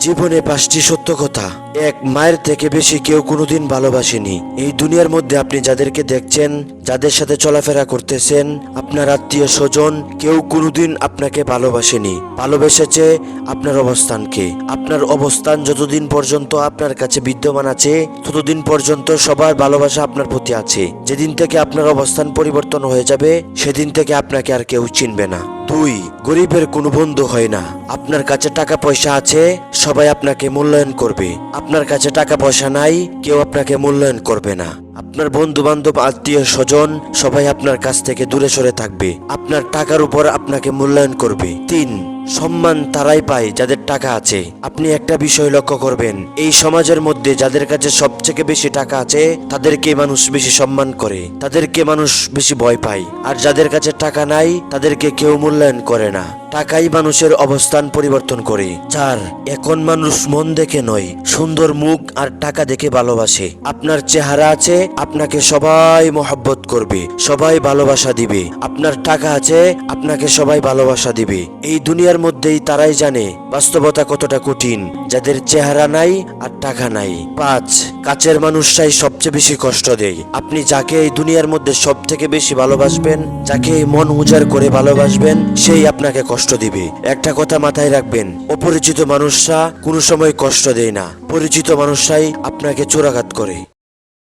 জীবনে পাঁচটি সত্য কথা। এক, মায়ের থেকে বেশি কেউ কোনোদিন ভালোবাসেনি। এই দুনিয়ার মধ্যে আপনি যাদেরকে দেখছেন, যাদের সাথে চলাফেরা করতেছেন, আপনার আত্মীয় স্বজন, কেউ কোনোদিন আপনাকে ভালোবাসেনি। ভালোবেসেছে আপনার অবস্থানকে। আপনার অবস্থান যতদিন পর্যন্ত আপনার কাছে বিদ্যমান আছে, ততদিন পর্যন্ত সবার ভালোবাসা আপনার প্রতি আছে। যেদিন থেকে আপনার অবস্থান পরিবর্তন হয়ে যাবে, সেদিন থেকে আপনাকে আর কেউ চিনবে না। দুই, গরিবের কোনো বন্ধু হয় না। আপনার কাছে টাকা পয়সা আছে, সবাই আপনাকে মূল্যায়ন করবে। আপনার কাছে টাকা পয়সা নাই, কেউ আপনাকে মূল্যায়ন করবে না। আপনার বন্ধু বান্ধব আত্মীয় স্বজন সবাই আপনার কাছ থেকে দূরে সরে থাকবে। আপনার টাকার উপর আপনাকে মূল্যায়ন করবে। তিন, সম্মান তারাই পায় যাদের টাকা আছে। আপনি একটা বিষয় লক্ষ্য করবেন, এই সমাজের মধ্যে যাদের কাছে সবথেকে বেশি টাকা আছে তাদেরকে মানুষ বেশি সম্মান করে, তাদেরকে মানুষ বেশি ভয় পায়। আর যাদের কাছে টাকা নাই, তাদেরকে কেউ মূল্যায়ন করে না। টাকাই মানুষের অবস্থান পরিবর্তন করে চার এখন মানুষ মন দেখে নয়, সুন্দর মুখ আর টাকা দেখে ভালোবাসে। আপনার চেহারা আছে, আপনাকে সবাই মহব্বত করবে, সবাই ভালোবাসা দিবে। আপনার টাকা আছে, আপনাকে সবাই ভালোবাসা দিবে। এই দুনিয়ার মধ্যেই তারাই জানে বাস্তবতা কতটা কঠিন, যাদের চেহারা নাই আর টাকা নাই। পাঁচ, কাছের মানুষটাই সবচেয়ে বেশি কষ্ট দেয়। আপনি যাকে এই দুনিয়ার মধ্যে সব থেকে বেশি ভালোবাসবেন, যাকে মন উজাড় করে ভালোবাসবেন, সেই আপনাকে কষ্ট দিবে। একটা কথা মাথায় রাখবেন, অপরিচিত মানুষরা কোনো সময় কষ্ট দেয় না। পরিচিত মানুষরাই আপনাকে চোরাঘাত করে।